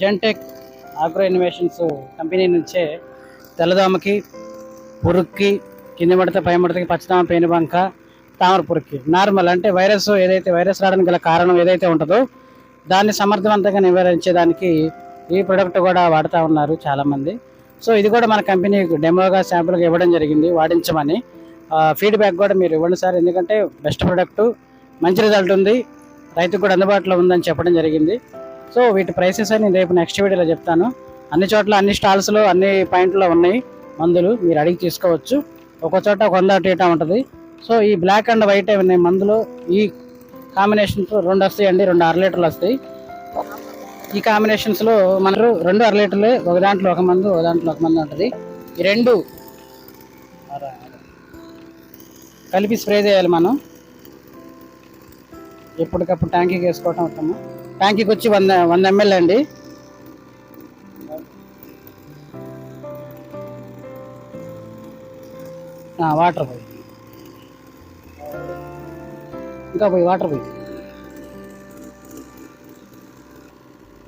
Gentech agro innovations company నుంచే తెల్లదోమకి పురుగుకి కింద మడత పై మడతకి పచ్చదామ పేనుబంక తామర పురుగుకి నార్మల్ అంటే వైరస్ ఏదైతే వైరస్ రావడానికి గల కారణం ఏదైతే ఉంటుందో దాన్ని సమర్థవంతంగా నివారించేదానికి ఈ ప్రొడక్ట్ కూడా వాడుతూ ఉన్నారు చాలామంది. సో ఇది కూడా మన కంపెనీ డెమోగా శాంపుల్గా ఇవ్వడం జరిగింది వాడించమని. ఫీడ్బ్యాక్ కూడా మీరు ఇవ్వండి సార్. ఎందుకంటే బెస్ట్ ప్రోడక్ట్ మంచి రిజల్ట్ ఉంది. రైతుకు కూడా అందుబాటులో ఉందని చెప్పడం జరిగింది. సో వీటి ప్రైసెస్ అని రేపు నెక్స్ట్ వీడియోలో చెప్తాను. అన్ని చోట్ల అన్ని స్టాల్స్లో అన్ని పాయింట్లో ఉన్నాయి మందులు మీరు అడిగి తీసుకోవచ్చు. ఒక చోట ఒక వంద ఇటా ఉంటుంది. సో ఈ బ్లాక్ అండ్ వైట్ ఉన్నాయి మందులు ఈ కాంబినేషన్స్ రెండు వస్తాయండి రెండు అర లీటర్లు వస్తాయి. ఈ కాంబినేషన్స్లో మనకు రెండు అర లీటర్లే ఒక దాంట్లో ఒక మందు ఒక దాంట్లో ఒక మందు ఉంటుంది. ఈ రెండు కలిపి స్ప్రే చేయాలి మనం. ఎప్పటికప్పుడు ట్యాంకీకి వేసుకోవటం అవుతాము ట్యాంకీకి వచ్చి వంద వంద ఎంఎల్ అండి. వాటర్ పోయి. ఇంకా పోయి వాటర్ పోయి.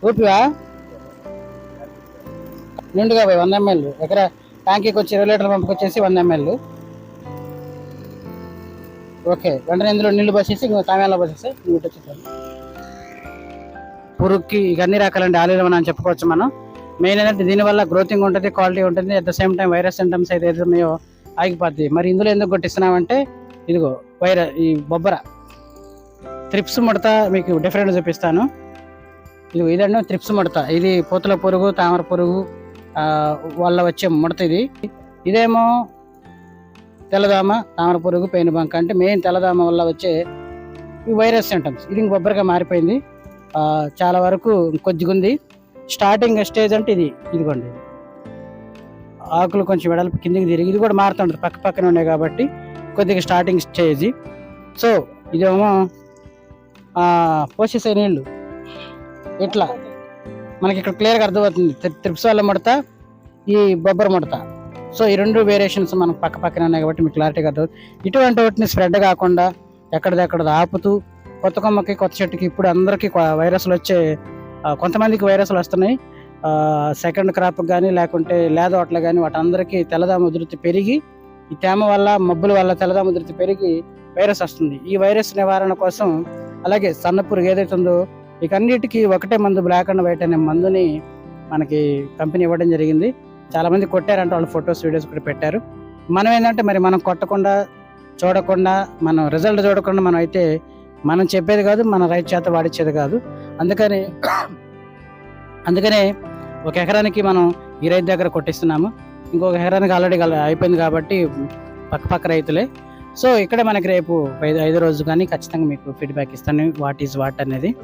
ఊపివా నిండుగా పోయి వంద ఎంఎల్ ఎక్కడ ట్యాంకీకి వచ్చి ఇరవై లీటర్ల పంపుకొచ్చేసి వంద ఎంఎల్ ఓకే వెంటనే ఇందులో నీళ్ళు బసేసి ఇంకా తామేలా బసేసి ఇంకోటి వచ్చేసాను పురుగుకి ఇక అన్ని రకాలండి ఆలీలు అని చెప్పుకోవచ్చు మనం. మెయిన్ ఏంటంటే దీనివల్ల గ్రోతింగ్ ఉంటుంది క్వాలిటీ ఉంటుంది at the same time virus symptoms అయితే ఉన్నాయో ఆగిపోద్ది. మరి ఇందులో ఎందుకు కొట్టిస్తున్నామంటే ఇదిగో వైరస్ ఈ బొబ్బర. త్రిప్స్ ముడత మీకు డిఫరెంట్ చూపిస్తాను. ఇది ఇదండి త్రిప్స్ ముడత. ఇది పూతల పురుగు తామర పురుగు వల్ల వచ్చే ముడత ఇది. ఇదేమో తెల్లదామ తామర పురుగు పెయిన్ బంక అంటే మెయిన్ తెల్లదామ వల్ల వచ్చే ఈ వైరస్ సింటమ్స్ ఇది ఇంక బొబ్బరగా మారిపోయింది. చాలా వరకు కొద్దిగా ఉంది స్టార్టింగ్ స్టేజ్ అంటే ఇది ఇదిగోండి. ఆకులు కొంచెం వెడల్పు కిందికి తిరిగి ఇది కూడా మారుతుంటుంది పక్క పక్కన ఉన్నాయి కాబట్టి కొద్దిగా స్టార్టింగ్ స్టేజ్ సో ఇదేమో ఆ, పోసేసే నీళ్ళు. ఇట్లా. మనకి ఇక్కడ క్లియర్గా అర్థమవుతుంది. త్రి- త్రిప్స్ వల్ల ముడత ఈ బొబ్బర ముడత. సో ఈ రెండు వేరియేషన్స్ మనకు పక్క పక్కన ఉన్నాయి కాబట్టి మీకు క్లారిటీగా అర్థమవుతుంది. ఇటువంటి వాటిని స్ప్రెడ్ కాకుండా ఎక్కడిదెక్కడ ఆపుతూ కొత్త కొమ్మకి కొత్త చెట్టుకి ఇప్పుడు అందరికీ వైరస్లు వచ్చే కొంతమందికి వైరస్లు వస్తున్నాయి. సెకండ్ క్రాప్ కానీ లేకుంటే లేదోట్లు కానీ వాటందరికీ తెల్లదామ ఉధృతి పెరిగి ఈ తేమ వల్ల మబ్బుల వల్ల తెల్లదామ ఉధృతి పెరిగి వైరస్ వస్తుంది. ఈ వైరస్ నివారణ కోసం అలాగే సన్నపురుగు ఏదైతే ఉందో వీటన్నిటికీ ఒకటే మందు బ్లాక్ అండ్ వైట్ అనే మందుని మనకి కంపెనీ ఇవ్వడం జరిగింది. చాలామంది కొట్టారంటే వాళ్ళు ఫొటోస్ వీడియోస్ కూడా పెట్టారు. మనం ఏంటంటే మరి మనం కొట్టకుండా చూడకుండా మనం రిజల్ట్ చూడకుండా మనం అయితే మనం చెప్పేది కాదు మన రైతు చేత వాడిచ్చేది కాదు. అందుకని అందుకనే ఒక ఎకరానికి మనం ఈ రైతు దగ్గర కొట్టిస్తున్నాము. ఇంకొక ఎకరానికి ఆల్రెడీ అయిపోయింది కాబట్టి పక్క పక్క రైతులే. సో ఇక్కడే మనకి రేపు ఐదు ఐదు రోజు కానీ ఖచ్చితంగా మీకు ఫీడ్బ్యాక్ ఇస్తాను వాట్ ఈజ్ వాట్ అనేది.